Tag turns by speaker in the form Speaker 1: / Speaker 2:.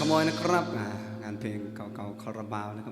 Speaker 1: ขโมยนะครับ งานเพลงเก่าๆคาราบาวนะครับ